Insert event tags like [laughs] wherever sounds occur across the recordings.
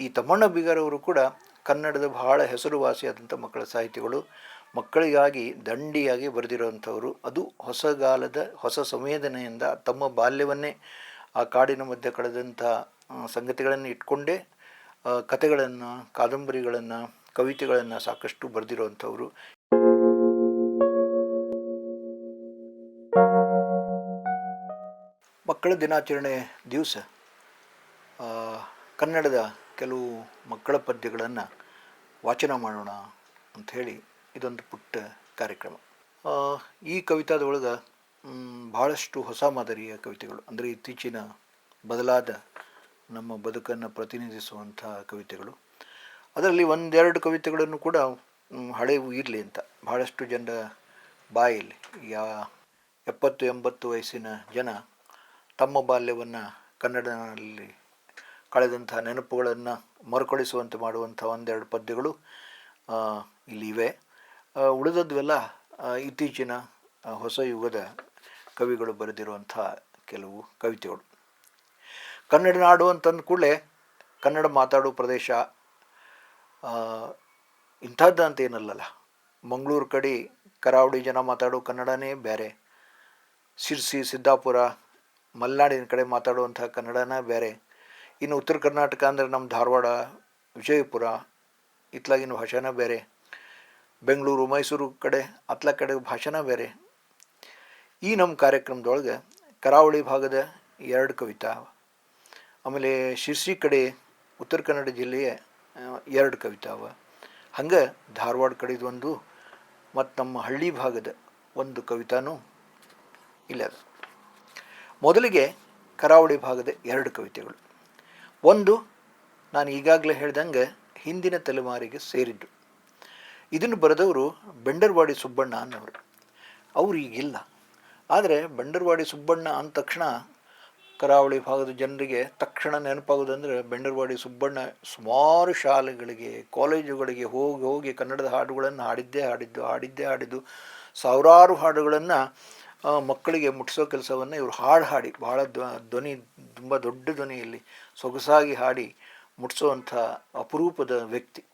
ಈ ತಮ್ಮಣ್ಣ ಬೀಗರವರು ಕೂಡ ಕನ್ನಡದ ಬಹಳ ಹೆಸರುವಾಸಿಯಾದಂಥ ಮಕ್ಕಳ ಸಾಹಿತಿಗಳು. ಮಕ್ಕಳಿಗಾಗಿ ದಂಡಿಯಾಗಿ ಬರೆದಿರುವಂಥವರು. ಅದು ಹೊಸಗಾಲದ ಹೊಸ ಸಂವೇದನೆಯಿಂದ ತಮ್ಮ ಬಾಲ್ಯವನ್ನೇ ಆ ಕಾಡಿನ ಮಧ್ಯೆ ಕಳೆದಂಥ ಸಂಗತಿಗಳನ್ನು ಇಟ್ಕೊಂಡೇ ಕತೆಗಳನ್ನು ಕಾದಂಬರಿಗಳನ್ನು, ಕವಿತೆಗಳನ್ನು ಸಾಕಷ್ಟು ಬರೆದಿರುವಂಥವರು. ಮಕ್ಕಳ ದಿನಾಚರಣೆ ದಿವಸ ಕನ್ನಡದ ಕೆಲವು ಮಕ್ಕಳ ಪದ್ಯಗಳನ್ನು ವಾಚನ ಮಾಡೋಣ ಅಂಥೇಳಿ ಇದೊಂದು ಪುಟ್ಟ ಕಾರ್ಯಕ್ರಮ. ಈ ಕವಿತಾದೊಳಗೆ ಭಾಳಷ್ಟು ಹೊಸ ಮಾದರಿಯ ಕವಿತೆಗಳು, ಅಂದರೆ ಇತ್ತೀಚಿನ ಬದಲಾದ ನಮ್ಮ ಬದುಕನ್ನು ಪ್ರತಿನಿಧಿಸುವಂಥ ಕವಿತೆಗಳು. ಅದರಲ್ಲಿ ಒಂದೆರಡು ಕವಿತೆಗಳನ್ನು ಕೂಡ ಹಳೆವು ಇರಲಿ ಅಂತ. ಭಾಳಷ್ಟು ಜನರ ಬಾಯಲ್ಲಿ, ಯಾ, ಎಪ್ಪತ್ತು ಎಂಬತ್ತು ವಯಸ್ಸಿನ ಜನ ತಮ್ಮ ಬಾಲ್ಯವನ್ನು ಕನ್ನಡದಲ್ಲಿ ಕಳೆದಂಥ ನೆನಪುಗಳನ್ನು ಮರುಕಳಿಸುವಂತೆ ಮಾಡುವಂಥ ಒಂದೆರಡು ಪದ್ಯಗಳು ಇಲ್ಲಿ ಇವೆ. ಉಳಿದದ್ವೆಲ್ಲ ಇತ್ತೀಚಿನ ಹೊಸ ಯುಗದ ಕವಿಗಳು ಬರೆದಿರುವಂಥ ಕೆಲವು ಕವಿತೆಗಳು. ಕನ್ನಡ ನಾಡು ಅಂತಂದ ಕೂಡಲೇ ಕನ್ನಡ ಮಾತಾಡೋ ಪ್ರದೇಶ ಇಂಥದ್ದು ಅಂತ ಏನಲ್ಲಲ್ಲ. ಮಂಗಳೂರು ಕಡೆ ಕರಾವಳಿ ಜನ ಮಾತಾಡೋ ಕನ್ನಡನೇ ಬೇರೆ. ಶಿರ್ಸಿ, ಸಿದ್ದಾಪುರ, ಮಲೆನಾಡಿನ ಕಡೆ ಮಾತಾಡುವಂಥ ಕನ್ನಡನ ಬೇರೆ. ಇನ್ನು ಉತ್ತರ ಕರ್ನಾಟಕ ಅಂದರೆ ನಮ್ಮ ಧಾರವಾಡ, ವಿಜಯಪುರ, ಇತ್ಲಾಗಿನ ಭಾಷೆನ ಬೇರೆ. ಬೆಂಗಳೂರು, ಮೈಸೂರು ಕಡೆ, ಅತ್ಲ ಕಡೆ ಭಾಷೆನ ಬೇರೆ. ಈ ನಮ್ಮ ಕಾರ್ಯಕ್ರಮದೊಳಗೆ ಕರಾವಳಿ ಭಾಗದ ಎರಡು ಕವಿತಾ, ಆಮೇಲೆ ಶಿರ್ಸಿ ಕಡೆ ಉತ್ತರ ಕನ್ನಡ ಜಿಲ್ಲೆಯ ಎರಡು ಕವಿತಾವ. ಹಂಗೆ ಧಾರವಾಡ ಕಡೆದು ಒಂದು ಮತ್ತು ನಮ್ಮ ಹಳ್ಳಿ ಭಾಗದ ಒಂದು ಕವಿತಾನೂ ಇಲ್ಲ ಮೊದಲಿಗೆ ಕರಾವಳಿ ಭಾಗದ ಎರಡು ಕವಿತೆಗಳು. ಒಂದು, ನಾನು ಈಗಾಗಲೇ ಹೇಳ್ದಂಗೆ ಹಿಂದಿನ ತಲೆಮಾರಿಗೆ ಸೇರಿದ್ದು. ಇದನ್ನು ಬರೆದವರು ಬೆಂಡರ್ವಾಡಿ ಸುಬ್ಬಣ್ಣ ಅನ್ನೋರು. ಅವರು ಈಗಿಲ್ಲ. ಆದರೆ ಬೆಂಡರ್ವಾಡಿ ಸುಬ್ಬಣ್ಣ ಅಂದ ತಕ್ಷಣ ಕರಾವಳಿ ಭಾಗದ ಜನರಿಗೆ ತಕ್ಷಣ ನೆನಪಾಗೋದಂದರೆ ಬೆಂಡರ್ವಾಡಿ ಸುಬ್ಬಣ್ಣ ಸುಮಾರು ಶಾಲೆಗಳಿಗೆ, ಕಾಲೇಜುಗಳಿಗೆ ಹೋಗಿ ಹೋಗಿ ಕನ್ನಡದ ಹಾಡುಗಳನ್ನು ಹಾಡಿದ್ದೇ ಹಾಡಿದ್ದು ಹಾಡಿದ್ದೇ ಹಾಡಿದ್ದು, ಸಾವಿರಾರು ಹಾಡುಗಳನ್ನು ಮಕ್ಕಳಿಗೆ ಮುಟ್ಟಿಸೋ ಕೆಲಸವನ್ನು ಇವರು ಹಾಡು ಹಾಡಿ ಧ್ವ- ಧ್ವನಿ, ತುಂಬ ದೊಡ್ಡ ಧ್ವನಿಯಲ್ಲಿ ಸೊಗಸಾಗಿ ಹಾಡಿ ಮುಟ್ಟಿಸೋವಂಥ ಅಪರೂಪದ ವ್ಯಕ್ತಿ.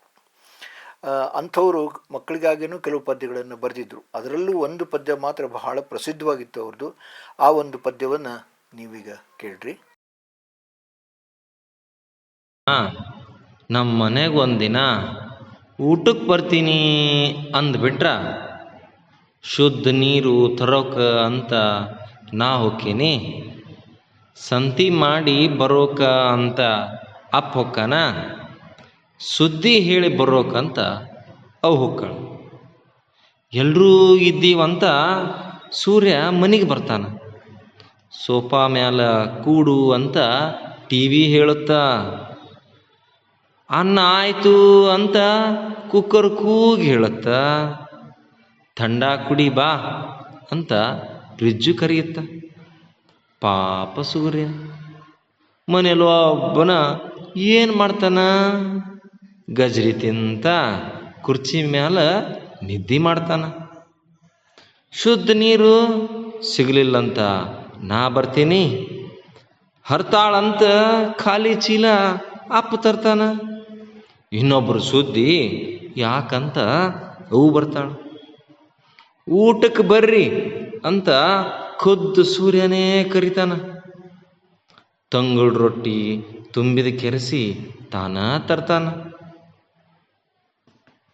ಅಂಥವರು ಮಕ್ಕಳಿಗಾಗಿಯೂ ಕೆಲವು ಪದ್ಯಗಳನ್ನು ಬರೆದಿದ್ದರು ಅದರಲ್ಲೂ ಒಂದು ಪದ್ಯ ಮಾತ್ರ ಬಹಳ ಪ್ರಸಿದ್ಧವಾಗಿತ್ತು ಅವ್ರದ್ದು ಆ ಒಂದು ಪದ್ಯವನ್ನು ನೀವೀಗ ಕೇಳ್ರಿ. ನಮ್ಮ ಮನೆಗೆ ಒಂದಿನ ಊಟಕ್ಕೆ ಬರ್ತೀನಿ ಅಂದ್ಬಿಟ್ರ ಶುದ್ಧ ನೀರು ತರೋಕ ಅಂತ ನಾ ಹೋಕ್ಕೀನಿ. ಸಂತಿ ಮಾಡಿ ಬರೋಕ ಅಂತ ಅಪ್ಪ ಹೊಕ್ಕನ? ಸುದ್ದಿ ಹೇಳಿ ಬರೋಕಂತ ಅವು ಹೊಕ್ಕಳ ಎಲ್ಲರೂ ಇದ್ದೀವಂತ ಸೂರ್ಯ ಮನೆಗೆ ಬರ್ತಾನ. ಸೋಫಾ ಮ್ಯಾಲ ಕೂಡು ಅಂತ ಟಿ ವಿ ಹೇಳುತ್ತಾ. ಅನ್ನ ಆಯಿತು ಅಂತ ಕುಕ್ಕರ್ ಕೂಗಿ ಹೇಳುತ್ತ. ಥಂಡ ಕುಡಿ ಬಾ ಅಂತ ಫ್ರಿಜ್ಜು ಕರೆಯುತ್ತ. ಪಾಪ ಸೂರ್ಯ. ಮನೇಲಿ ಒಬ್ಬನ ಏನು ಮಾಡ್ತಾನ? ಗಜ್ರಿ ತಿಂತ ಕುರ್ಚಿ ಮ್ಯಾಲ ನಿದ್ದೆ ಮಾಡ್ತಾನ. ಶುದ್ಧ ನೀರು ಸಿಗಲಿಲ್ಲಂತ ನಾ ಬರ್ತೀನಿ. ಹರ್ತಾಳಂತ ಖಾಲಿ ಚೀಲ ಅಪ್ಪ ತರ್ತಾನ. ಇನ್ನೊಬ್ಬರು ಸುದ್ದಿ ಯಾಕಂತ ಅವು ಬರ್ತಾಳ. ಊಟಕ್ಕೆ ಬರ್ರಿ ಅಂತ ಖುದ್ದು ಸೂರ್ಯನೇ ಕರಿತಾನ. ತಂಗುಳ್ ರೊಟ್ಟಿ ತುಂಬಿದ ಕೆರೆಸಿ ತಾನ ತರ್ತಾನ.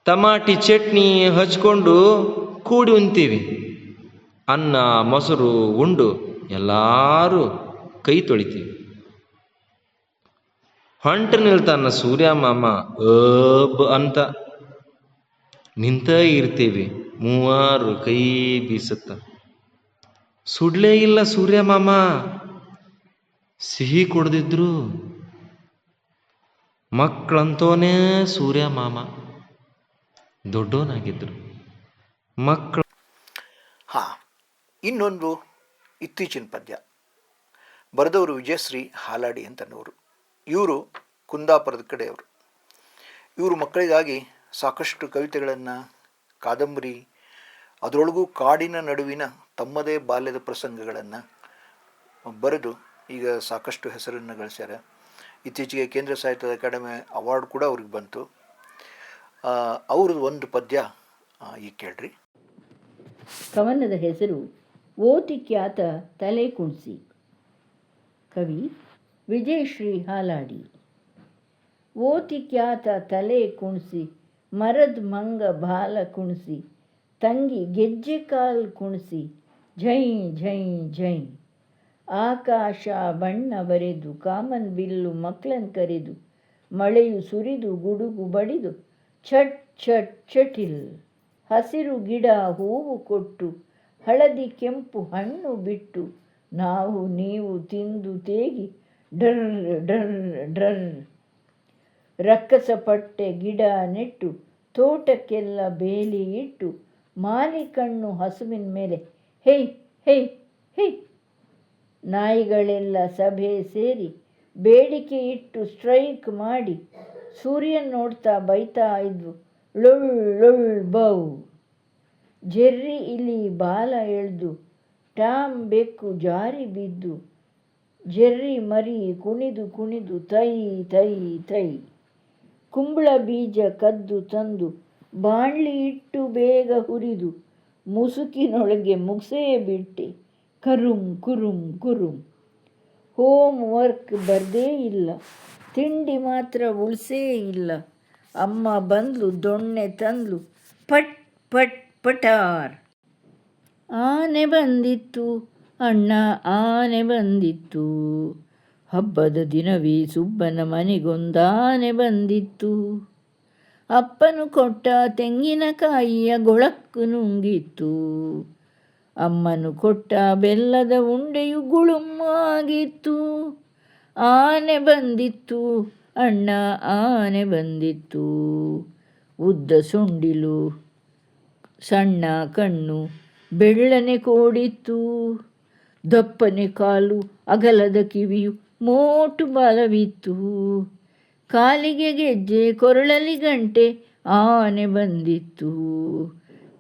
ತಮಾಟಿ ಚಟ್ನಿ ಹಚ್ಕೊಂಡು ಕೂಡಿ ಉಣ್ತೀವಿ. ಅನ್ನ, ಮೊಸರು, ಉಂಡು ಎಲ್ಲಾರು ಕೈ ತೊಳಿತೀವಿ. ಹೊಂಟ ನಿಲ್ತಾನ ಸೂರ್ಯ ಮಾಮ ಅಂತ. ನಿಂತ ಇರ್ತೀವಿ. ಮೂವಾರು ಕೈ ಬೀಸುತ್ತ. ಸುಡ್ಲೇ ಇಲ್ಲ ಸೂರ್ಯ ಮಾಮ. ಸಿಹಿ ಕುಡ್ದಿದ್ರು. ಮಕ್ಕಳಂತೋನೇ ಸೂರ್ಯ ಮಾಮ. ದೊಡ್ಡೋನಾಗಿದ್ರು ಮಕ್ಕಳು ಹಾಂ, ಇನ್ನೊಂದು ಇತ್ತೀಚಿನ ಪದ್ಯ. ಬರೆದವರು ವಿಜಯಶ್ರೀ ಹಾಲಾಡಿ ಅಂತನವರು. ಇವರು ಕುಂದಾಪುರದ ಕಡೆಯವರು. ಇವರು ಮಕ್ಕಳಿಗಾಗಿ ಸಾಕಷ್ಟು ಕವಿತೆಗಳನ್ನು ಕಾದಂಬರಿ ಅದರೊಳಗೂ ಕಾಡಿನ ನಡುವಿನ ತಮ್ಮದೇ ಬಾಲ್ಯದ ಪ್ರಸಂಗಗಳನ್ನು ಬರೆದು ಈಗ ಸಾಕಷ್ಟು ಹೆಸರನ್ನು ಗಳಿಸ್ಯಾರ. ಇತ್ತೀಚೆಗೆ ಕೇಂದ್ರ ಸಾಹಿತ್ಯ ಅಕಾಡೆಮಿ ಅವಾರ್ಡ್ ಕೂಡ ಅವ್ರಿಗೆ ಬಂತು. ಅವ್ರದ್ದು ಒಂದು ಪದ್ಯ ಈಗ ಕೇಳ್ರಿ. ಕವನದ ಹೆಸರು ಓತಿ ಖ್ಯಾತ ತಲೆ ಕುಣಿಸಿ. ಕವಿ ವಿಜಯಶ್ರೀ ಹಾಲಾಡಿ. ಓತಿ ಖ್ಯಾತ ತಲೆ ಕುಣಿಸಿ, ಮರದ ಮಂಗ ಬಾಲ ಕುಣಿಸಿ. ತಂಗಿ ಗೆಜ್ಜೆ ಕಾಲು ಕುಣಿಸಿ, ಝೈ ಝೈ ಝೈ. ಆಕಾಶ ಬಣ್ಣ ಬರೆದು, ಕಾಮನ್ ಬಿಲ್ಲು ಮಕ್ಕಳನ್ನು ಕರೆದು, ಮಳೆಯು ಸುರಿದು, ಗುಡುಗು ಬಡಿದು, ಛಟ್ ಛಟ್, ಛಟಿಲ್. ಹಸಿರು ಗಿಡ ಹೂವು ಕೊಟ್ಟು, ಹಳದಿ ಕೆಂಪು ಹಣ್ಣು ಬಿಟ್ಟು, ನಾವು, ನೀವು ತಿಂದು ತೇಗಿ ಡರ್ ಡರ್ ಡರ್ ರಕ್ಕಸ ಪಟ್ಟೆ ಗಿಡ ನೆಟ್ಟು, ತೋಟಕ್ಕೆಲ್ಲ ಬೇಲಿ ಇಟ್ಟು ಮಾಲಿ ಕಣ್ಣು ಹಸುವಿನ ಮೇಲೆ ಹೇಯ್ ಹೇಯ್ ಹೇಯ್ ನಾಯಿಗಳೆಲ್ಲ ಸಭೆ ಸೇರಿ ಬೇಡಿಕೆ ಇಟ್ಟು ಸ್ಟ್ರೈಕ್ ಮಾಡಿ ಸೂರ್ಯನ್ ನೋಡ್ತಾ ಬೈತಾ ಇದ್ವು, ಲೊಳ್ ಲೊಳ್, ಬೌ. ಜೆರ್ರಿ ಇಲಿ ಬಾಲ ಎಳೆದು, ಟಾಮ್ ಬೆಕ್ಕು ಜಾರಿ ಬಿದ್ದು, ಜೆರ್ರಿ ಮರಿ ಕುಣಿದು ಕುಣಿದು ತೈ ತೈ ತೈ. ಕುಂಬಳ ಬೀಜ ಕದ್ದು ತಂದು ಬಾಣ್ಲಿ ಇಟ್ಟು ಬೇಗ ಹುರಿದು ಮುಸುಕಿನೊಳಗೆ ಮುಗಿಸೇ ಬಿಟ್ಟೆ. ಕರುಂ, ಕುರುಂ ಕುರುಂ. ಹೋಮ್ ವರ್ಕ್ ಬರದೇ ಇಲ್ಲ. ತಿಂಡಿ ಮಾತ್ರ ಉಳಿಸೇ ಇಲ್ಲ. ಅಮ್ಮ ಬಂದ್ಲು, ದೊಣ್ಣೆ ತಂದ್ಲು. ಪಟ್ ಪಟ್, ಪಟಾರ್. ಆನೆ ಬಂದಿತ್ತು. ಅಣ್ಣ ಆನೆ ಬಂದಿತ್ತು. ಹಬ್ಬದ ದಿನವೇ ಸುಬ್ಬನ ಮನೆಗೊಂದಾನೆ ಬಂದಿತ್ತು. ಅಪ್ಪನು ಕೊಟ್ಟ ತೆಂಗಿನಕಾಯಿಯ ಗೊಳಕ್ಕು ನುಂಗಿತ್ತು ಅಮ್ಮನು ಕೊಟ್ಟ ಬೆಲ್ಲದ ಉಂಡೆಯು ಗುಳುಮ್ಮಾಗಿತ್ತು ಆನೆ ಬಂದಿತ್ತು, ಅಣ್ಣ ಆನೆ ಬಂದಿತ್ತು. ಉದ್ದ ಸೊಂಡಿಲು, ಸಣ್ಣ ಕಣ್ಣು ಬೆಳ್ಳನೆ ಕೋಡಿತ್ತು. ದಪ್ಪನೆ ಕಾಲು, ಅಗಲದ ಕಿವಿಯು ಮೋಟು ಬಲವಿತ್ತು. ಕಾಲಿಗೆ ಗೆಜ್ಜೆ ಕೊರಳಲಿ ಗಂಟೆ ಆನೆ ಬಂದಿತ್ತು.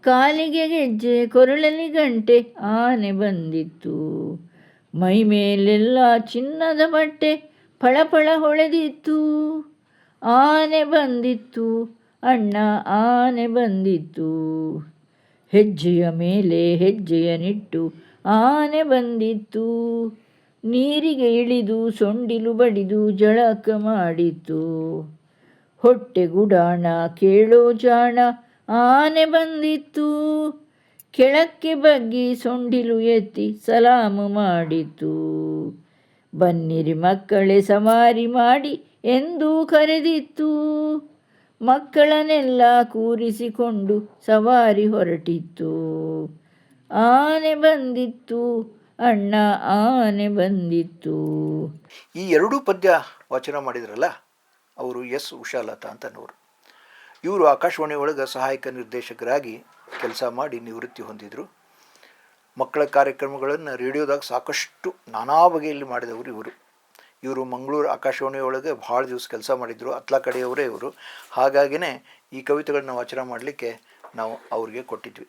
ಕಾಲಿಗೆ ಗೆಜ್ಜೆ ಕೊರಳಲಿ ಗಂಟೆ ಆನೆ ಬಂದಿತ್ತು. ಮೈ ಮೇಲೆಲ್ಲ ಚಿನ್ನದ ಬಟ್ಟೆ ಫಳಫಳ ಹೊಳೆದಿತ್ತು. ಆನೆ ಬಂದಿತ್ತು, ಅಣ್ಣ ಆನೆ ಬಂದಿತ್ತು. ಹೆಜ್ಜೆಯ ಮೇಲೆ ಹೆಜ್ಜೆಯ ನಿಟ್ಟು ಆನೆ ಬಂದಿತ್ತು. ನೀರಿಗೆ ಇಳಿದು ಸೊಂಡಿಲು ಬಡಿದು ಜಳಕ ಮಾಡಿತು. ಹೊಟ್ಟೆ ಗುಡಾಣ ಕೇಳೋ ಜಾಣ ಆನೆ ಬಂದಿತ್ತು. ಕೆಳಕ್ಕೆ ಬಗ್ಗಿ ಸೊಂಡಿಲು ಎತ್ತಿ ಸಲಾಮು ಮಾಡಿತು. ಬನ್ನಿರಿ ಮಕ್ಕಳೇ ಸವಾರಿ ಮಾಡಿ ಎಂದು ಕರೆದಿತ್ತು. ಮಕ್ಕಳನ್ನೆಲ್ಲ ಕೂರಿಸಿಕೊಂಡು ಸವಾರಿ ಹೊರಟಿತ್ತು. ಆನೆ ಬಂದಿತ್ತು. ಅಣ್ಣ ಆನೆ ಬಂದಿತ್ತು. ಈ ಎರಡೂ ಪದ್ಯ ವಾಚನ ಮಾಡಿದ್ರಲ್ಲ, ಅವರು ಎಸ್ ಉಷಾಲತಾ ಅಂತನವರು. ಇವರು ಆಕಾಶವಾಣಿ ಒಳಗೆ ಸಹಾಯಕ ನಿರ್ದೇಶಕರಾಗಿ ಕೆಲಸ ಮಾಡಿ ನಿವೃತ್ತಿ ಹೊಂದಿದರು. ಮಕ್ಕಳ ಕಾರ್ಯಕ್ರಮಗಳನ್ನು ರೇಡಿಯೋದಾಗ ಸಾಕಷ್ಟು ನಾನಾ ಬಗೆಯಲ್ಲಿ ಮಾಡಿದವರು ಇವರು. ಇವರು ಮಂಗಳೂರು ಆಕಾಶವಾಣಿ ಒಳಗೆ ಭಾಳ ದಿವಸ ಕೆಲಸ ಮಾಡಿದರು, ಅತ್ಲ ಕಡೆಯವರೇ ಇವರು. ಹಾಗಾಗಿನೇ ಈ ಕವಿತೆಗಳನ್ನ ವಾಚನ ಮಾಡಲಿಕ್ಕೆ ನಾವು ಅವ್ರಿಗೆ ಕೊಟ್ಟಿದ್ವಿ.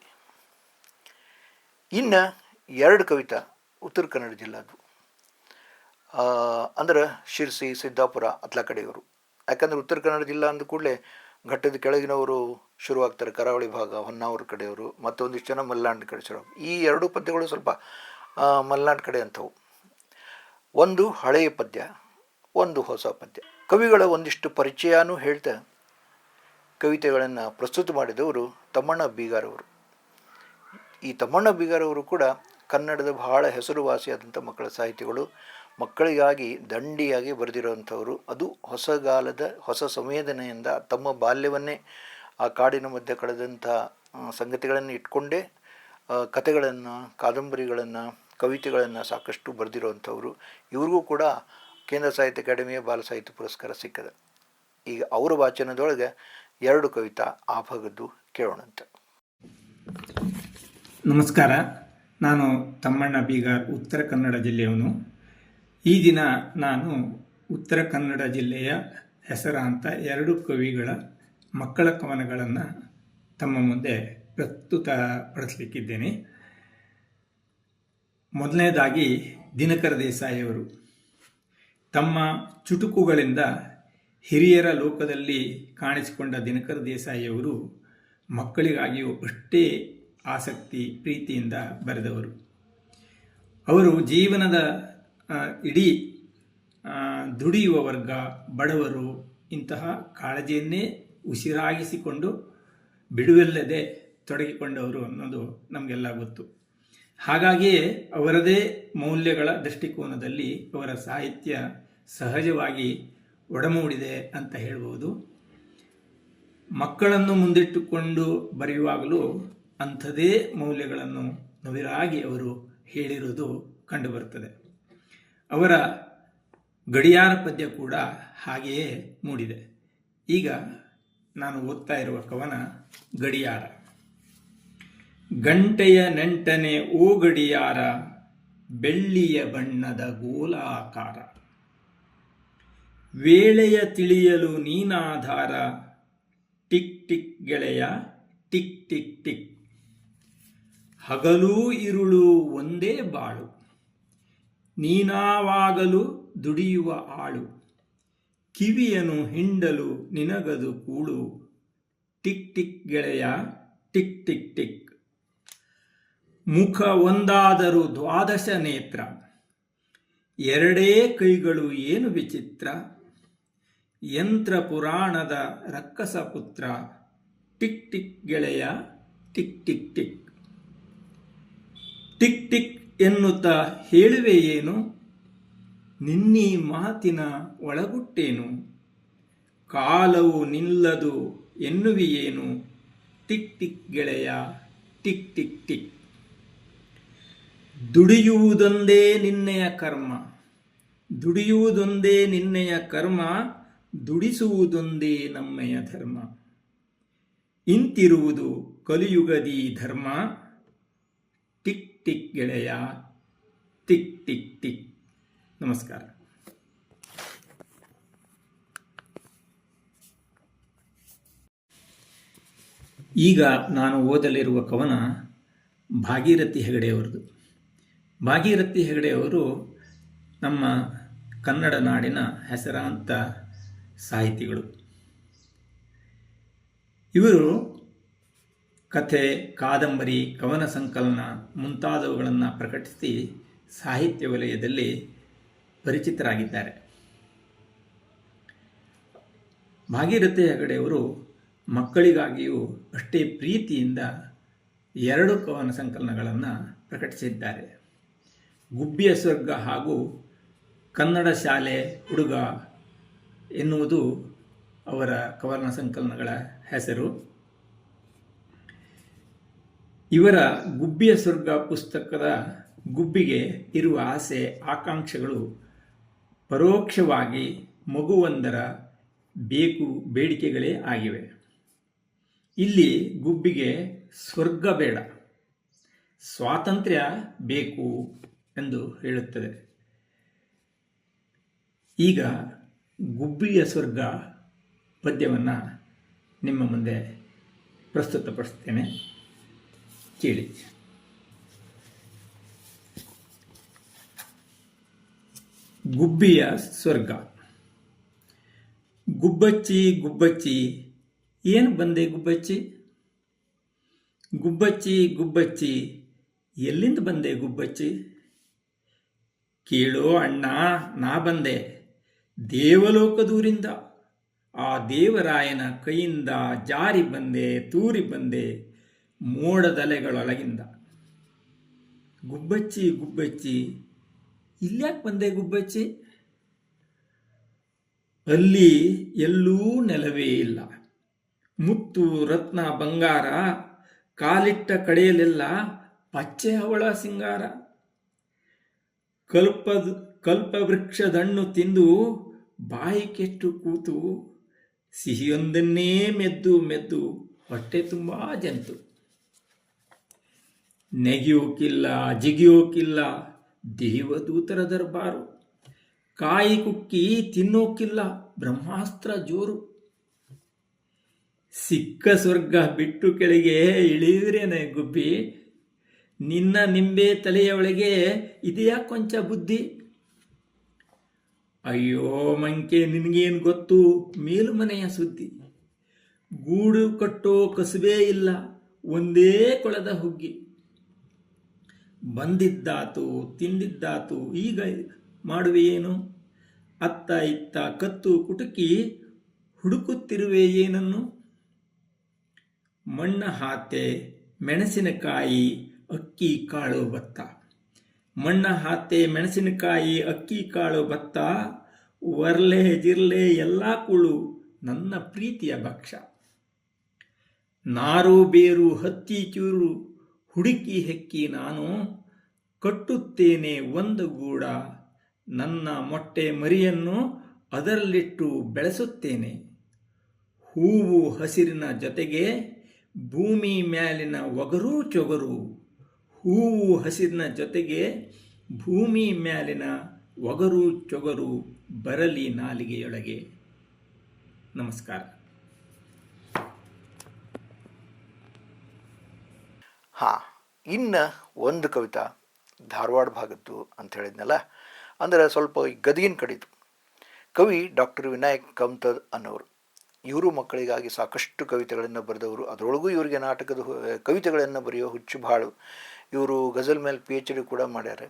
ಇನ್ನು ಎರಡು ಕವಿತಾ ಉತ್ತರ ಕನ್ನಡ ಜಿಲ್ಲಾದು ಅಂದ್ರೆ ಶಿರ್ಸಿ, ಸಿದ್ದಾಪುರ, ಅತ್ಲ ಕಡೆಯವರು. ಯಾಕಂದ್ರೆ ಉತ್ತರ ಕನ್ನಡ ಜಿಲ್ಲಾ ಅಂದ ಕೂಡಲೇ ಘಟ್ಟದ ಕೆಳಗಿನವರು ಶುರುವಾಗ್ತಾರೆ, ಕರಾವಳಿ ಭಾಗ, ಹೊನ್ನಾವರ ಕಡೆಯವರು, ಮತ್ತೊಂದಿಷ್ಟು ಜನ ಮಲೆನಾಡು ಕಡೆ ಶುರು ಈ ಎರಡು ಪದ್ಯಗಳು ಸ್ವಲ್ಪ ಮಲೆನಾಡು ಕಡೆ ಅಂಥವು. ಒಂದು ಹಳೆಯ ಪದ್ಯ, ಒಂದು ಹೊಸ ಪದ್ಯ. ಕವಿಗಳ ಒಂದಿಷ್ಟು ಪರಿಚಯನೂ ಹೇಳ್ತಾ, ಕವಿತೆಗಳನ್ನು ಪ್ರಸ್ತುತ ಮಾಡಿದವರು ತಮ್ಮಣ್ಣ ಬೀಗಾರವರು. ಈ ತಮ್ಮಣ್ಣ ಬೀಗಾರವರು ಕೂಡ ಕನ್ನಡದ ಬಹಳ ಹೆಸರುವಾಸಿಯಾದಂಥ ಮಕ್ಕಳ ಸಾಹಿತಿಗಳು. ಮಕ್ಕಳಿಗಾಗಿ ದಂಡಿಯಾಗಿ ಬರೆದಿರುವಂಥವರು. ಅದು ಹೊಸಗಾಲದ ಹೊಸ ಸಂವೇದನೆಯಿಂದ ತಮ್ಮ ಬಾಲ್ಯವನ್ನೇ ಆ ಕಾಡಿನ ಮಧ್ಯೆ ಕಳೆದಂಥ ಸಂಗತಿಗಳನ್ನು ಇಟ್ಕೊಂಡೇ ಕಥೆಗಳನ್ನು, ಕಾದಂಬರಿಗಳನ್ನು, ಕವಿತೆಗಳನ್ನು ಸಾಕಷ್ಟು ಬರೆದಿರುವಂಥವ್ರು. ಇವ್ರಿಗೂ ಕೂಡ ಕೇಂದ್ರ ಸಾಹಿತ್ಯ ಅಕಾಡೆಮಿಯ ಬಾಲ ಸಾಹಿತ್ಯ ಪುರಸ್ಕಾರ ಸಿಕ್ಕದ. ಈಗ ಅವರ ವಾಚನದೊಳಗೆ ಎರಡು ಕವಿತಾ ಆ ಭಾಗದ್ದು ಕೇಳೋಣಂತೆ. ನಮಸ್ಕಾರ. ನಾನು ತಮ್ಮಣ್ಣ ಬೀಗರ್ ಉತ್ತರ ಕನ್ನಡ ಜಿಲ್ಲೆಯವನು. ಈ ದಿನ ನಾನು ಉತ್ತರ ಕನ್ನಡ ಜಿಲ್ಲೆಯ ಹೆಸರಾಂತ ಎರಡು ಕವಿಗಳ ಮಕ್ಕಳ ಕವನಗಳನ್ನು ತಮ್ಮ ಮುಂದೆ ಪ್ರಸ್ತುತಪಡಿಸಲಿಕ್ಕಿದ್ದೇನೆ ಮೊದಲನೇದಾಗಿ ದಿನಕರ ದೇಸಾಯಿಯವರು. ತಮ್ಮ ಚುಟುಕುಗಳಿಂದ ಹಿರಿಯರ ಲೋಕದಲ್ಲಿ ಕಾಣಿಸಿಕೊಂಡ ದಿನಕರ ದೇಸಾಯಿಯವರು ಮಕ್ಕಳಿಗಾಗಿಯೂ ಅಷ್ಟೇ ಆಸಕ್ತಿ, ಪ್ರೀತಿಯಿಂದ ಬರೆದವರು. ಅವರು ಜೀವನದ ಇಡೀ ದುಡಿಯುವ ವರ್ಗ, ಬಡವರು ಇಂತಹ ಕಾಳಜಿಯನ್ನೇ ಉಸಿರಾಗಿಸಿಕೊಂಡು ಬಿಡುವಿಲ್ಲದೆ ತೊಡಗಿಕೊಂಡವರು ಅನ್ನೋದು ನಮಗೆಲ್ಲ ಗೊತ್ತು. ಹಾಗಾಗಿಯೇ ಅವರದೇ ಮೌಲ್ಯಗಳ ದೃಷ್ಟಿಕೋನದಲ್ಲಿ ಅವರ ಸಾಹಿತ್ಯ ಸಹಜವಾಗಿ ಒಡಮೂಡಿದೆ ಅಂತ ಹೇಳ್ಬೋದು. ಮಕ್ಕಳನ್ನು ಮುಂದಿಟ್ಟುಕೊಂಡು ಬರೆಯುವಾಗಲೂ ಅಂಥದೇ ಮೌಲ್ಯಗಳನ್ನು ನವಿರಾಗಿ ಅವರು ಹೇಳಿರುವುದು ಕಂಡುಬರುತ್ತದೆ ಅವರ ಗಡಿಯಾರ ಪದ್ಯ ಕೂಡ ಹಾಗೆಯೇ ಮೂಡಿದೆ. ಈಗ ನಾನು ಓದ್ತಾ ಇರುವ ಕವನ ಗಡಿಯಾರ. ಗಂಟೆಯ ನೆಂಟನೆ ಓ ಗಡಿಯಾರ, ಬೆಳ್ಳಿಯ ಬಣ್ಣದ ಗೋಲಾಕಾರ. ವೇಳೆಯ ತಿಳಿಯಲು ನೀನಾಧಾರ, ಟಿಕ್ ಟಿಕ್ ಗೆಳೆಯ, ಟಿಕ್ ಟಿಕ್ ಟಿಕ್. ಹಗಲೂ ಇರುಳು ಒಂದೇ ಬಾಳು. ನೀನಾವಾಗಲು ದುಡಿಯುವ ಆಳು. ಕಿವಿಯನು ಹಿಂಡಲು ನಿನಗದು ಕೂಳು. ಟಿಕ್ ಟಿಕ್ ಗೆಳೆಯ, ಟಿಕ್ ಟಿಕ್ ಟಿಕ್. ಮುಖ ಒಂದಾದರೂ ದ್ವಾದಶ ನೇತ್ರ. ಎರಡೇ ಕೈಗಳು ಏನು ವಿಚಿತ್ರ? ಯಂತ್ರ ಪುರಾಣದ ರಕ್ಕಸ ಪುತ್ರ. ಟಿಕ್ ಟಿಕ್ ಗೆಳೆಯ, tick tick tick. Tick tick ಎನ್ನುತ್ತಾ ಹೇಳುವೆ ಏನು? ನಿನ್ನೀ ಮಾತಿನ ಒಳಗುಟ್ಟೇನು? ಕಾಲವು ನಿಲ್ಲದು ಎನ್ನುವಿಯೇನು ಟಿಕ್ ಟಿಕ್ ಗೆಳೆಯ, ಟಿಕ್ ಟಿಕ್ ಟಿಕ್. ದುಡಿಯುವುದೊಂದೇ ನಿನ್ನೆಯ ಕರ್ಮ. ದುಡಿಯುವುದೊಂದೇ ನಿನ್ನೆಯ ಕರ್ಮ, ದುಡಿಸುವುದೊಂದೇ ನಮ್ಮೆಯ ಧರ್ಮ. ಇಂತಿರುವುದು ಕಲಿಯುಗದಿ ಧರ್ಮ. ಟಿಕ್ ಗೆಳೆಯ ಟಿಕ್ ಟಿಕ್ ಟಿಕ್ ನಮಸ್ಕಾರ. ಈಗ ನಾನು ಓದಲಿರುವ ಕವನ ಭಾಗೀರಥಿ ಹೆಗಡೆಯವರದು ಭಾಗೀರಥಿ ಹೆಗಡೆಯವರು ನಮ್ಮ ಕನ್ನಡ ನಾಡಿನ ಹೆಸರಾಂತ ಸಾಹಿತಿಗಳು. ಇವರು ಕಥೆ, ಕಾದಂಬರಿ, ಕವನ ಸಂಕಲನ ಮುಂತಾದವುಗಳನ್ನು ಪ್ರಕಟಿಸಿ ಸಾಹಿತ್ಯ ವಲಯದಲ್ಲಿ ಪರಿಚಿತರಾಗಿದ್ದಾರೆ. ಭಾಗೀರಥಿ ಹೆಗಡೆಯವರು ಮಕ್ಕಳಿಗಾಗಿಯೂ ಅಷ್ಟೇ ಪ್ರೀತಿಯಿಂದ ಎರಡು ಕವನ ಸಂಕಲನಗಳನ್ನು ಪ್ರಕಟಿಸಿದ್ದಾರೆ. ಗುಬ್ಬಿಯ ಸ್ವರ್ಗ ಹಾಗೂ ಕನ್ನಡ ಶಾಲೆ ಹುಡುಗ ಎನ್ನುವುದು ಅವರ ಕವನ ಸಂಕಲನಗಳ ಹೆಸರು. ಇವರ ಗುಬ್ಬಿಯ ಸ್ವರ್ಗ ಪುಸ್ತಕದ ಗುಬ್ಬಿಗೆ ಇರುವ ಆಸೆ, ಆಕಾಂಕ್ಷೆಗಳು ಪರೋಕ್ಷವಾಗಿ ಮಗುವೊಂದರ ಬೇಕು ಬೇಡಿಕೆಗಳೇ ಆಗಿವೆ. ಇಲ್ಲಿ ಗುಬ್ಬಿಗೆ ಸ್ವರ್ಗ ಬೇಡ, ಸ್ವಾತಂತ್ರ್ಯ ಬೇಕು ಎಂದು ಹೇಳುತ್ತದೆ. ಈಗ ಗುಬ್ಬಿಯ ಸ್ವರ್ಗ ಪದ್ಯವನ್ನು ನಿಮ್ಮ ಮುಂದೆ ಪ್ರಸ್ತುತಪಡಿಸ್ತೇನೆ. ಕೇಳಿ ಗುಬ್ಬಿಯ ಸ್ವರ್ಗ ಗುಬ್ಬಚ್ಚಿ ಗುಬ್ಬಚ್ಚಿ ಏನು ಬಂದೆ ಗುಬ್ಬಚ್ಚಿ ಗುಬ್ಬಚ್ಚಿ ಗುಬ್ಬಚ್ಚಿ ಎಲ್ಲಿಂದ ಬಂದೆ ಗುಬ್ಬಚ್ಚಿ ಕೇಳೋ ಅಣ್ಣ ನಾ ಬಂದೆ ದೇವಲೋಕದೂರಿಂದ ಆ ದೇವರಾಯನ ಕೈಯಿಂದ ಜಾರಿ ಬಂದೆ ತೂರಿ ಬಂದೆ ಮೋಡದಲೆಗಳೊಳಗಿಂದ. ಗುಬ್ಬಚ್ಚಿ ಗುಬ್ಬಚ್ಚಿ. ಇಲ್ಯಾಕೆ ಬಂದೆ ಗುಬ್ಬಚ್ಚಿ? ಅಲ್ಲಿ ಎಲ್ಲೂ ನೆಲವೇ ಇಲ್ಲ. ಮುತ್ತು, ರತ್ನ, ಬಂಗಾರ, ಕಾಲಿಟ್ಟ ಕಡೆಯಲೆಲ್ಲ ಪಚ್ಚೆ ಅವಳ ಸಿಂಗಾರ. ಕಲ್ಪದ ಕಲ್ಪವೃಕ್ಷದಣ್ಣು ತಿಂದು ಬಾಯಿ ಕೆಟ್ಟು ಕೂತು ಸಿಹಿಯೊಂದನ್ನೇ ಮೆದ್ದು ಮೆದ್ದು. ಹೊಟ್ಟೆ ತುಂಬಾ ಜಂತು. ನೆಗೆಯೋಕಿಲ್ಲ ಜಿಗಿಯೋಕ್ಕಿಲ್ಲ ದೇವದೂತರ ದರ್ಬಾರು. ಕಾಯಿ ಕುಕ್ಕಿ ತಿನ್ನೋಕ್ಕಿಲ್ಲ ಬ್ರಹ್ಮಾಸ್ತ್ರ ಜೋರು. ಸಿಕ್ಕ ಸ್ವರ್ಗ ಬಿಟ್ಟು ಕೆಳಗೆ ಇಳಿದ್ರೇನೆ ಗುಬ್ಬಿ. ನಿನ್ನ ನಿಂಬೆ ತಲೆಯ ಒಳಗೆ ಇದೆಯಾ ಕೊಂಚ ಬುದ್ಧಿ? ಅಯ್ಯೋ, ಮಂಕೆ, ನಿನಗೇನು ಗೊತ್ತು? ಮೇಲುಮನೆಯ ಸುದ್ದಿ. ಗೂಡು ಕಟ್ಟೋ ಕಸುಬೇ ಇಲ್ಲ, ಒಂದೇ ಕೊಳದ ಹುಗ್ಗಿ. ಬಂದಿದ್ದಾತು, ತಿಂದಿದ್ದಾತು, ಈಗ ಮಾಡುವೆ ಏನು? ಅತ್ತ ಇತ್ತ ಕತ್ತು ಕುಟುಕಿ ಹುಡುಕುತ್ತಿರುವೆ ಏನನ್ನು? ಮಣ್ಣ ಹಾತೆ, ಮೆಣಸಿನಕಾಯಿ, ಅಕ್ಕಿ, ಕಾಳು, ಭತ್ತ. ಮಣ್ಣ ಹಾತೆ, ಮೆಣಸಿನಕಾಯಿ, ಅಕ್ಕಿ, ಕಾಳು, ಭತ್ತ ವರ್ಲೆ ಜಿರ್ಲೆ, ಎಲ್ಲ ಕುಳು ನನ್ನ ಪ್ರೀತಿಯ ಭಕ್ಷ್ಯ. ನಾರು, ಬೇರು, ಹತ್ತಿ, ಚೂರು ಹುಡುಕಿ ಹೆಕ್ಕಿ ನಾನು ಕಟ್ಟುತ್ತೇನೆ ಒಂದು ಗೂಡ. ನನ್ನ ಮೊಟ್ಟೆ ಮರಿಯನ್ನು ಅದರಲ್ಲಿಟ್ಟು ಬೆಳೆಸುತ್ತೇನೆ. ಹೂವು ಹಸಿರಿನ ಜೊತೆಗೆ ಭೂಮಿ ಮ್ಯಾಲಿನ ಒಗರು ಚೊಗರು. ಹೂವು ಹಸಿರಿನ ಜೊತೆಗೆ ಭೂಮಿ ಮ್ಯಾಲಿನ ಒಗರು ಚೊಗರು ಬರಲಿ ನಾಲಿಗೆಯೊಳಗೆ. ನಮಸ್ಕಾರ. ಹಾಂ, ಇನ್ನು ಒಂದು ಕವಿತಾ ಧಾರವಾಡ ಭಾಗದ್ದು ಅಂತ ಹೇಳಿದ್ನಲ್ಲ, ಅಂದರೆ ಸ್ವಲ್ಪ ಈ ಗದಗಿನ ಕಡಿತು ಕವಿ ಡಾಕ್ಟರ್ ವಿನಾಯಕ್ ಕಮ್ತದ್ ಅನ್ನೋರು. ಇವರು ಮಕ್ಕಳಿಗಾಗಿ ಸಾಕಷ್ಟು ಕವಿತೆಗಳನ್ನು ಬರೆದವರು. ಅದರೊಳಗೂ ಇವರಿಗೆ ನಾಟಕದ ಕವಿತೆಗಳನ್ನು ಬರೆಯೋ ಹುಚ್ಚು ಭಾಳ. ಇವರು ಗಜಲ್ ಮೇಲೆ ಪಿ ಎಚ್ ಡಿ ಕೂಡ ಮಾಡ್ಯಾರ.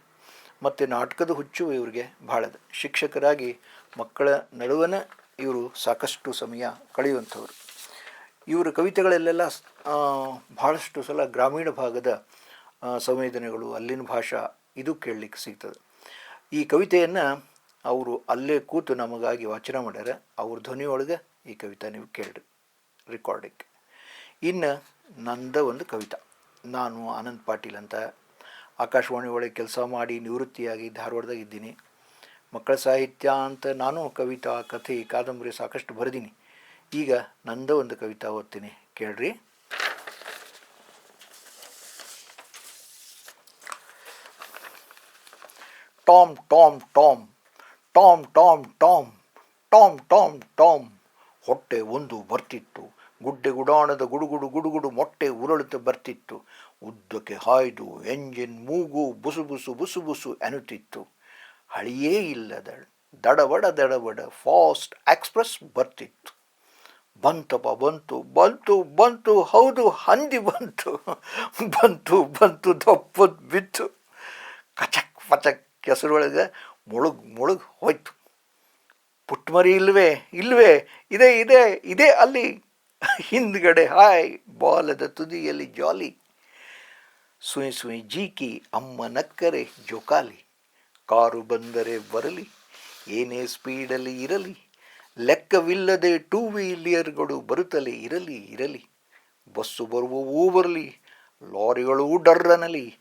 ಮತ್ತು ನಾಟಕದ ಹುಚ್ಚು ಇವರಿಗೆ ಭಾಳದ. ಶಿಕ್ಷಕರಾಗಿ ಮಕ್ಕಳ ನಡುವನ ಇವರು ಸಾಕಷ್ಟು ಸಮಯ ಕಳೆಯುವಂಥವ್ರು. ಇವರ ಕವಿತೆಗಳಲ್ಲೆಲ್ಲ ಭಾಳಷ್ಟು ಸಲ ಗ್ರಾಮೀಣ ಭಾಗದ ಸಂವೇದನೆಗಳು, ಅಲ್ಲಿನ ಭಾಷಾ ಇದು ಕೇಳಲಿಕ್ಕೆ ಸಿಗ್ತದೆ. ಈ ಕವಿತೆಯನ್ನು ಅವರು ಅಲ್ಲೇ ಕೂತು ನಮಗಾಗಿ ವಾಚನ ಮಾಡ್ಯಾರ. ಅವ್ರ ಧ್ವನಿಯೊಳಗೆ ಈ ಕವಿತೆ ನೀವು ಕೇಳ್ರಿ ರೆಕಾರ್ಡಿಂಗ್ ಇನ್ನು ನಂದ ಒಂದು ಕವಿತಾ. ನಾನು ಆನಂದ್ ಪಾಟೀಲ್ ಅಂತ. ಆಕಾಶವಾಣಿ ಒಳಗೆ ಕೆಲಸ ಮಾಡಿ ನಿವೃತ್ತಿಯಾಗಿ ಧಾರವಾಡದಾಗ ಇದ್ದೀನಿ. ಮಕ್ಕಳ ಸಾಹಿತ್ಯ ಅಂತ ನಾನು ಕವಿತಾ, ಕಥೆ, ಕಾದಂಬರಿ ಸಾಕಷ್ಟು ಬರೆದೀನಿ. ಈಗ ನಂದ ಒಂದು ಕವಿತಾ ಓದ್ತೀನಿ. ಕೇಳ್ರಿ. Tom Tom Tom Tom Tom Tom Tom Tom Tom. ಹೊಟ್ಟೆ ಒಂದು ಬರ್ತಿತ್ತು. ಗುಡ್ಡೆ ಗುಡಾಣದ ಗುಡುಗುಡು ಗುಡುಗುಡು ಮೊಟ್ಟೆ ಉರುಳುತ್ತ ಬರ್ತಿತ್ತು. ಉದ್ದಕ್ಕೆ ಹಾಯ್ದು ಎಂಜಿನ್ ಮೂಗು ಬುಸು ಬುಸು ಬುಸು ಬುಸು ಎನ್ನುತ್ತಿತ್ತು. ಹಳಿಯೇ ಇಲ್ಲದ ದಡವಡ ದಡವಡ ಫಾಸ್ಟ್ ಎಕ್ಸ್ಪ್ರೆಸ್ ಬರ್ತಿತ್ತು. ಬಂತಪ್ಪ ಬಂತು ಬಂತು ಬಂತು, ಹೌದು, ಹಂದಿ ಬಂತು. [laughs] ಬಂತು ಬಂತು ದಪ್ಪದ್ ಬಿತ್ತು. ಕಚಕ್ ಪಚಕ್ ಕೆಸರೊಳಗೆ ಮುಳುಗ್ ಮುಳುಗ್ ಹೋಯ್ತು. ಪುಟ್ಮರಿ ಇಲ್ವೇ ಇಲ್ವೇ, ಇದೆ ಇದೆ ಇದೆ ಅಲ್ಲಿ. ಹಿಂದ್ಗಡೆ ಹಾಯ್, ಬಾಲದ ತುದಿಯಲ್ಲಿ ಜಾಲಿ. ಸುಯಿ ಸುಯಿ ಜೀಕಿ, ಅಮ್ಮ ನಕ್ಕರೆ, ಜೋಕಾಲಿ. ಕಾರು ಬಂದರೆ ಬರಲಿ, ಏನೇ ಸ್ಪೀಡಲ್ಲಿ ಇರಲಿ. ಲೆಕ್ಕವಿಲ್ಲದೆ ಟೂ ವೀಲಿಯರ್ಗಳು ಬರುತ್ತಲೇ ಇರಲಿ ಇರಲಿ. ಬಸ್ಸು ಬರುವವೂ ಬರಲಿ, ಲಾರಿಗಳು ಡರ್ರನಲಿ.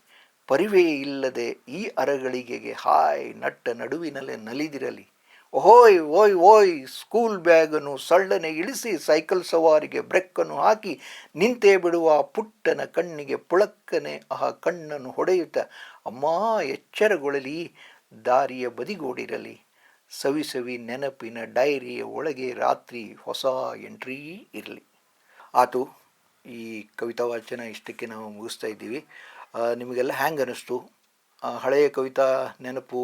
ಪರಿವೇ ಇಲ್ಲದೆ ಈ ಅರಗಳಿಗೆಗೆ ಹಾಯ್ ನಟ್ಟ ನಡುವಿನಲ್ಲೇ ನಲಿದಿರಲಿ. ಓಯ್ ಓಯ್ ಓಯ್ ಸ್ಕೂಲ್ ಬ್ಯಾಗನ್ನು ಸಳ್ಳನೆ ಇಳಿಸಿ ಸೈಕಲ್ ಸವಾರಿಗೆ ಬ್ರೆಕ್ಕನ್ನು ಹಾಕಿ, ನಿಂತೇ ಬಿಡುವ ಪುಟ್ಟನ ಕಣ್ಣಿಗೆ ಪುಳಕ್ಕನೆ ಆ ಕಣ್ಣನ್ನು ಹೊಡೆಯುತ್ತ, ಅಮ್ಮ, ಎಚ್ಚರಗೊಳ್ಳಲಿ, ದಾರಿಯ ಬದಿಗೋಡಿರಲಿ. ಸವಿ ಸವಿ ನೆನಪಿನ ಡೈರಿಯ ಒಳಗೆ ರಾತ್ರಿ ಹೊಸ ಎಂಟ್ರಿ ಇರಲಿ. ಆತು, ಈ ಕವಿತಾ ವಾಚನ ಇಷ್ಟಕ್ಕೆ ನಾವು ಮುಗಿಸ್ತಾ ಇದ್ದೀವಿ. ನಿಮಗೆಲ್ಲ ಹ್ಯಾಂಗೆ ಅನ್ನಿಸ್ತು ಹಳೆಯ ಕವಿತಾ ನೆನಪು,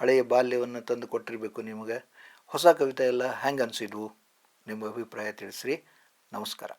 ಹಳೆಯ ಬಾಲ್ಯವನ್ನು ತಂದು ಕೊಟ್ಟಿರಬೇಕು ನಿಮಗೆ. ಹೊಸ ಕವಿತೆ ಎಲ್ಲ ಹ್ಯಾಂಗ್ ಅನಿಸಿದ್ವು? ನಿಮ್ಮ ಅಭಿಪ್ರಾಯ ತಿಳಿಸ್ರಿ. ನಮಸ್ಕಾರ.